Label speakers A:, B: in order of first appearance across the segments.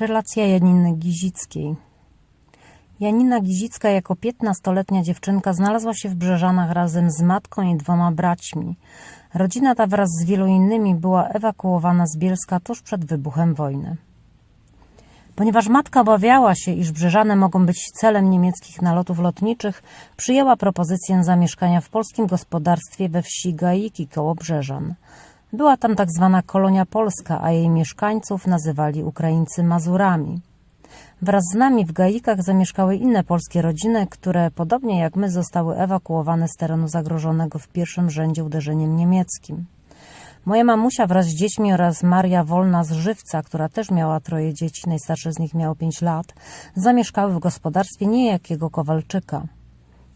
A: Relacja Janiny Gizickiej Janina Gizicka jako piętnastoletnia dziewczynka znalazła się w Brzeżanach razem z matką i dwoma braćmi. Rodzina ta wraz z wielu innymi była ewakuowana z Bielska tuż przed wybuchem wojny. Ponieważ matka obawiała się, iż Brzeżany mogą być celem niemieckich nalotów lotniczych, przyjęła propozycję zamieszkania w polskim gospodarstwie we wsi Gaiki koło Brzeżan. Była tam tak zwana kolonia polska, a jej mieszkańców nazywali Ukraińcy Mazurami. Wraz z nami w Gaikach zamieszkały inne polskie rodziny, które podobnie jak my zostały ewakuowane z terenu zagrożonego w pierwszym rzędzie uderzeniem niemieckim. Moja mamusia wraz z dziećmi oraz Maria Wolna z Żywca, która też miała troje dzieci, najstarsze z nich miało pięć lat, zamieszkały w gospodarstwie niejakiego Kowalczyka.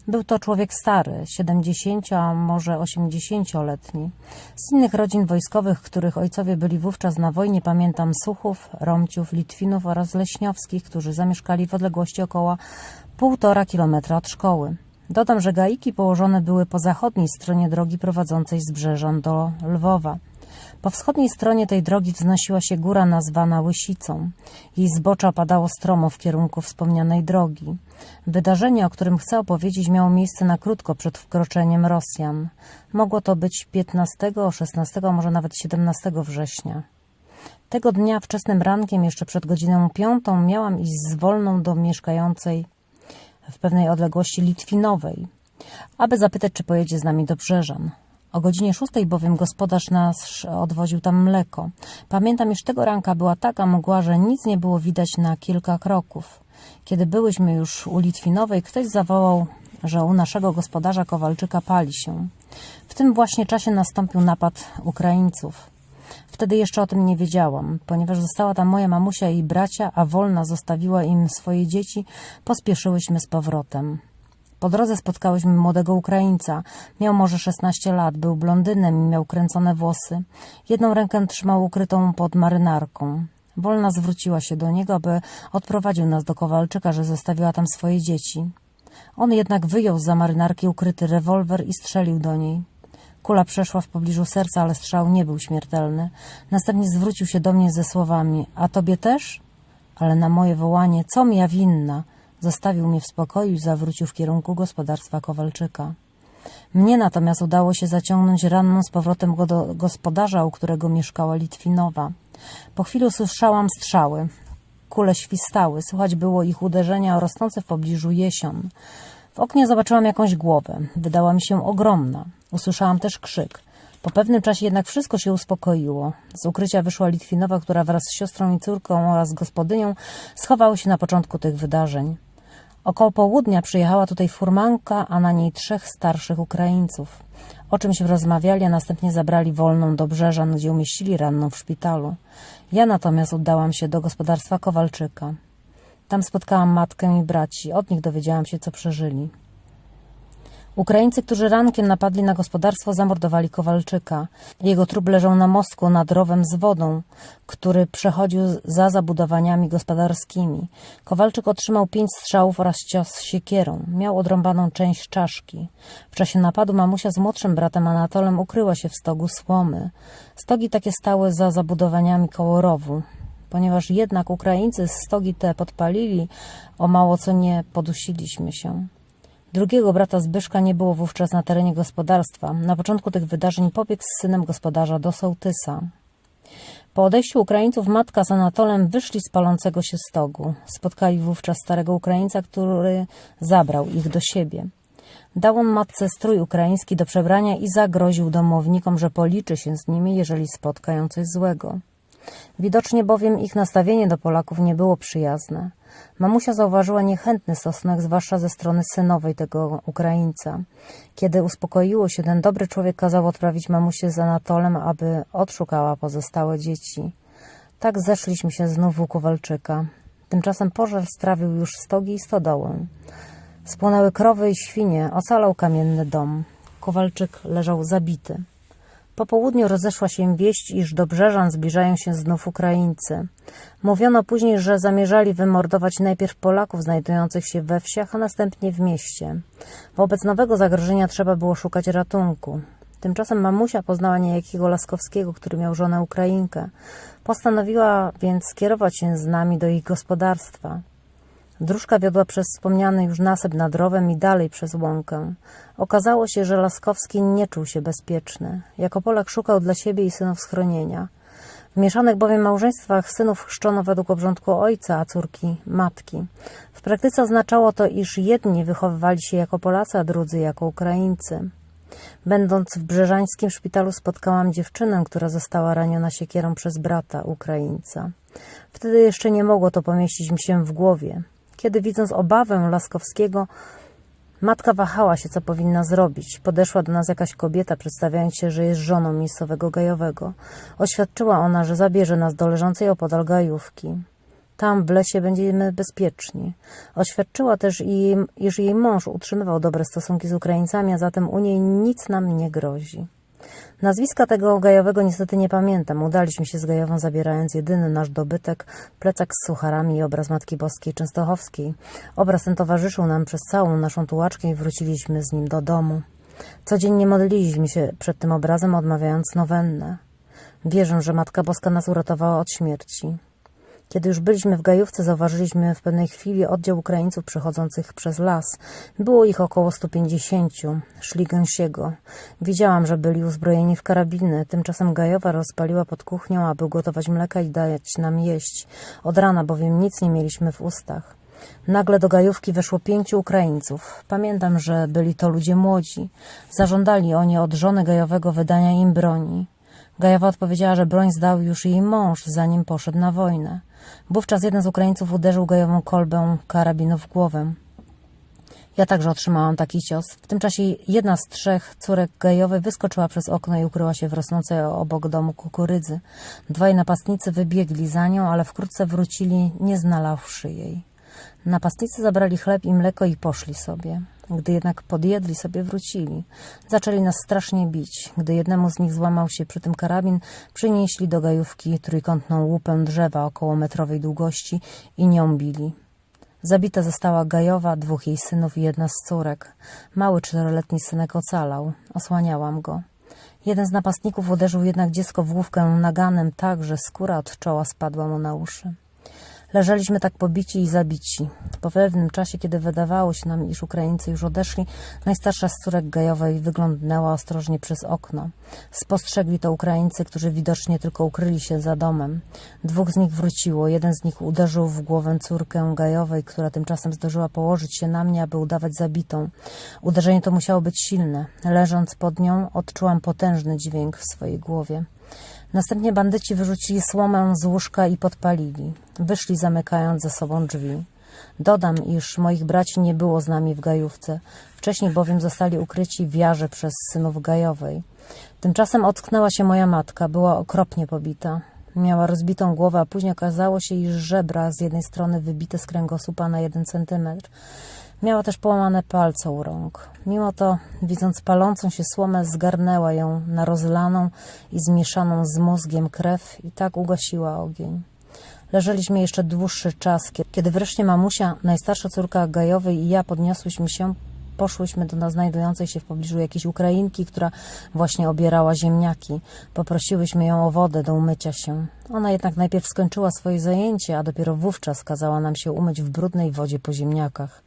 A: Był to człowiek stary, 70, a może 80-letni. Z innych rodzin wojskowych, których ojcowie byli wówczas na wojnie, pamiętam Suchów, Romciów, Litwinów oraz Leśniowskich, którzy zamieszkali w odległości około półtora kilometra od szkoły. Dodam, że gaiki położone były po zachodniej stronie drogi prowadzącej z Brzeżan do Lwowa. Po wschodniej stronie tej drogi wznosiła się góra nazwana Łysicą. Jej zbocza opadało stromo w kierunku wspomnianej drogi. Wydarzenie, o którym chcę opowiedzieć, miało miejsce na krótko przed wkroczeniem Rosjan. Mogło to być 15, 16, a może nawet 17 września. Tego dnia wczesnym rankiem, jeszcze przed godziną piątą, miałam iść z wolną do mieszkającej w pewnej odległości Litwinowej, aby zapytać, czy pojedzie z nami do Brzeżan. O godzinie szóstej bowiem gospodarz nas odwoził tam mleko. Pamiętam, iż tego ranka była taka mgła, że nic nie było widać na kilka kroków. Kiedy byłyśmy już u Litwinowej, ktoś zawołał, że u naszego gospodarza Kowalczyka pali się. W tym właśnie czasie nastąpił napad Ukraińców. Wtedy jeszcze o tym nie wiedziałam. Ponieważ została tam moja mamusia i bracia, a wolna zostawiła im swoje dzieci, pospieszyłyśmy z powrotem. Po drodze spotkałyśmy młodego Ukraińca. Miał może 16 lat, był blondynem i miał kręcone włosy. Jedną rękę trzymał ukrytą pod marynarką. Wolna zwróciła się do niego, aby odprowadził nas do Kowalczyka, że zostawiła tam swoje dzieci. On jednak wyjął za marynarki ukryty rewolwer i strzelił do niej. Kula przeszła w pobliżu serca, ale strzał nie był śmiertelny. Następnie zwrócił się do mnie ze słowami: A tobie też? Ale na moje wołanie: Co mi ja winna? Zostawił mnie w spokoju i zawrócił w kierunku gospodarstwa Kowalczyka. Mnie natomiast udało się zaciągnąć ranną z powrotem go do gospodarza, u którego mieszkała Litwinowa. Po chwili usłyszałam strzały. Kule świstały, słychać było ich uderzenia o rosnące w pobliżu jesion. W oknie zobaczyłam jakąś głowę. Wydała mi się ogromna. Usłyszałam też krzyk. Po pewnym czasie jednak wszystko się uspokoiło. Z ukrycia wyszła Litwinowa, która wraz z siostrą i córką oraz gospodynią schowały się na początku tych wydarzeń. Około południa przyjechała tutaj furmanka, a na niej trzech starszych Ukraińców. O czymś rozmawiali, a następnie zabrali wolną do Brzeżan, gdzie umieścili ranną w szpitalu. Ja natomiast udałam się do gospodarstwa Kowalczyka. Tam spotkałam matkę i braci. Od nich dowiedziałam się, co przeżyli. Ukraińcy, którzy rankiem napadli na gospodarstwo, zamordowali Kowalczyka. Jego trup leżał na mostku nad rowem z wodą, który przechodził za zabudowaniami gospodarskimi. Kowalczyk otrzymał pięć strzałów oraz cios siekierą. Miał odrąbaną część czaszki. W czasie napadu mamusia z młodszym bratem Anatolem ukryła się w stogu słomy. Stogi takie stały za zabudowaniami koło rowu. Ponieważ jednak Ukraińcy stogi te podpalili, o mało co nie podusiliśmy się. Drugiego brata Zbyszka nie było wówczas na terenie gospodarstwa. Na początku tych wydarzeń pobiegł z synem gospodarza do Sołtysa. Po odejściu Ukraińców matka z Anatolem wyszli z palącego się stogu. Spotkali wówczas starego Ukraińca, który zabrał ich do siebie. Dał on matce strój ukraiński do przebrania i zagroził domownikom, że policzy się z nimi, jeżeli spotkają coś złego. Widocznie bowiem ich nastawienie do Polaków nie było przyjazne. Mamusia zauważyła niechętny stosunek, zwłaszcza ze strony synowej tego Ukraińca. Kiedy uspokoiło się, ten dobry człowiek kazał odprawić mamusię z Anatolem, aby odszukała pozostałe dzieci. Tak zeszliśmy się znów u Kowalczyka. Tymczasem pożar strawił już stogi i stodołę. Spłonęły krowy i świnie, ocalał kamienny dom. Kowalczyk leżał zabity. Po południu rozeszła się wieść, iż do Brzeżan zbliżają się znów Ukraińcy. Mówiono później, że zamierzali wymordować najpierw Polaków znajdujących się we wsiach, a następnie w mieście. Wobec nowego zagrożenia trzeba było szukać ratunku. Tymczasem mamusia poznała niejakiego Laskowskiego, który miał żonę Ukrainkę. Postanowiła więc skierować się z nami do ich gospodarstwa. Dróżka wiodła przez wspomniany już nasep nad rowem i dalej przez łąkę. Okazało się, że Laskowski nie czuł się bezpieczny. Jako Polak szukał dla siebie i synów schronienia. W mieszanych bowiem małżeństwach synów chrzczono według obrządku ojca, a córki matki. W praktyce oznaczało to, iż jedni wychowywali się jako Polacy, a drudzy jako Ukraińcy. Będąc w brzeżańskim szpitalu spotkałam dziewczynę, która została raniona siekierą przez brata Ukraińca. Wtedy jeszcze nie mogło to pomieścić mi się w głowie. Kiedy widząc obawę Laskowskiego, matka wahała się, co powinna zrobić. Podeszła do nas jakaś kobieta, przedstawiając się, że jest żoną miejscowego gajowego. Oświadczyła ona, że zabierze nas do leżącej opodal gajówki. Tam w lesie będziemy bezpieczni. Oświadczyła też, iż jej mąż utrzymywał dobre stosunki z Ukraińcami, a zatem u niej nic nam nie grozi. Nazwiska tego gajowego niestety nie pamiętam. Udaliśmy się z gajową, zabierając jedyny nasz dobytek, plecak z sucharami i obraz Matki Boskiej Częstochowskiej. Obraz ten towarzyszył nam przez całą naszą tułaczkę i wróciliśmy z nim do domu. Codziennie modliliśmy się przed tym obrazem, odmawiając nowennę. Wierzę, że Matka Boska nas uratowała od śmierci. Kiedy już byliśmy w Gajówce, zauważyliśmy w pewnej chwili oddział Ukraińców przychodzących przez las. Było ich około 150. Szli gęsiego. Widziałam, że byli uzbrojeni w karabiny. Tymczasem Gajowa rozpaliła pod kuchnią, aby gotować mleka i dać nam jeść. Od rana bowiem nic nie mieliśmy w ustach. Nagle do gajówki weszło pięciu Ukraińców. Pamiętam, że byli to ludzie młodzi. Zażądali oni od żony gajowego wydania im broni. Gajowa odpowiedziała, że broń zdał już jej mąż, zanim poszedł na wojnę. Wówczas jeden z Ukraińców uderzył gajową kolbę karabinu w głowę. Ja także otrzymałam taki cios. W tym czasie jedna z trzech córek gajowej wyskoczyła przez okno i ukryła się w rosnącej obok domu kukurydzy. Dwaj napastnicy wybiegli za nią, ale wkrótce wrócili, nie znalazłszy jej. Napastnicy zabrali chleb i mleko i poszli sobie. Gdy jednak podjedli sobie, wrócili. Zaczęli nas strasznie bić. Gdy jednemu z nich złamał się przy tym karabin, przynieśli do gajówki trójkątną łupę drzewa około metrowej długości i nią bili. Zabita została Gajowa, dwóch jej synów i jedna z córek. Mały czteroletni synek ocalał. Osłaniałam go. Jeden z napastników uderzył jednak dziecko w główkę naganem tak, że skóra od czoła spadła mu na uszy. Leżeliśmy tak pobici i zabici. Po pewnym czasie, kiedy wydawało się nam, iż Ukraińcy już odeszli, najstarsza z córek Gajowej wyglądnęła ostrożnie przez okno. Spostrzegli to Ukraińcy, którzy widocznie tylko ukryli się za domem. Dwóch z nich wróciło. Jeden z nich uderzył w głowę córkę Gajowej, która tymczasem zdążyła położyć się na mnie, aby udawać zabitą. Uderzenie to musiało być silne. Leżąc pod nią, odczułam potężny dźwięk w swojej głowie. Następnie bandyci wyrzucili słomę z łóżka i podpalili. Wyszli zamykając za sobą drzwi. Dodam, iż moich braci nie było z nami w Gajówce. Wcześniej bowiem zostali ukryci w jarze przez synów Gajowej. Tymczasem ocknęła się moja matka. Była okropnie pobita. Miała rozbitą głowę, a później okazało się, iż żebra z jednej strony wybite z kręgosłupa na jeden centymetr. Miała też połamane palce u rąk. Mimo to, widząc palącą się słomę, zgarnęła ją na rozlaną i zmieszaną z mózgiem krew i tak ugasiła ogień. Leżeliśmy jeszcze dłuższy czas, kiedy wreszcie mamusia, najstarsza córka Gajowej i ja podniosłyśmy się, poszłyśmy do znajdującej się w pobliżu jakiejś Ukrainki, która właśnie obierała ziemniaki. Poprosiłyśmy ją o wodę do umycia się. Ona jednak najpierw skończyła swoje zajęcie, a dopiero wówczas kazała nam się umyć w brudnej wodzie po ziemniakach.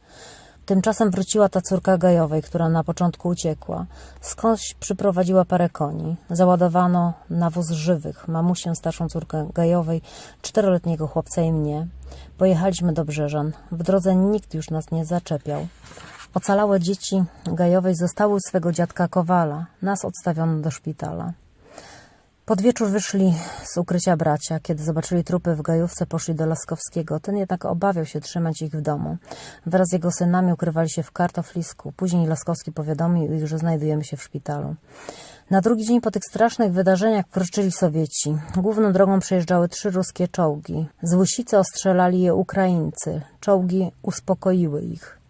A: Tymczasem wróciła ta córka Gajowej, która na początku uciekła. Skądś przyprowadziła parę koni. Załadowano na wóz żywych, mamusię, starszą córkę Gajowej, czteroletniego chłopca i mnie. Pojechaliśmy do Brzeżan. W drodze nikt już nas nie zaczepiał. Ocalałe dzieci Gajowej zostały swego dziadka Kowala. Nas odstawiono do szpitala. Pod wieczór wyszli z ukrycia bracia. Kiedy zobaczyli trupy w gajówce, poszli do Laskowskiego. Ten jednak obawiał się trzymać ich w domu. Wraz z jego synami ukrywali się w kartoflisku. Później Laskowski powiadomił ich, że znajdujemy się w szpitalu. Na drugi dzień po tych strasznych wydarzeniach wkroczyli Sowieci. Główną drogą przejeżdżały trzy ruskie czołgi. Z Łysicy ostrzelali je Ukraińcy. Czołgi uspokoiły ich.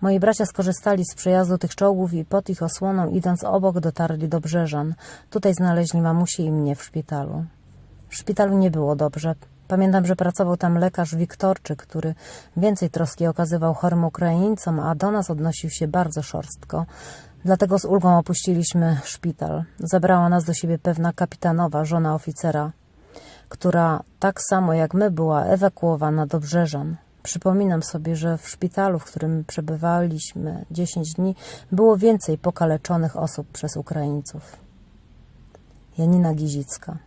A: Moi bracia skorzystali z przejazdu tych czołgów i pod ich osłoną, idąc obok, dotarli do Brzeżan. Tutaj znaleźli mamusię i mnie w szpitalu. W szpitalu nie było dobrze. Pamiętam, że pracował tam lekarz Wiktorczyk, który więcej troski okazywał chorym Ukraińcom, a do nas odnosił się bardzo szorstko. Dlatego z ulgą opuściliśmy szpital. Zabrała nas do siebie pewna kapitanowa, żona oficera, która tak samo jak my była ewakuowana do Brzeżan. Przypominam sobie, że w szpitalu, w którym przebywaliśmy 10 dni, było więcej pokaleczonych osób przez Ukraińców. Janina Gizicka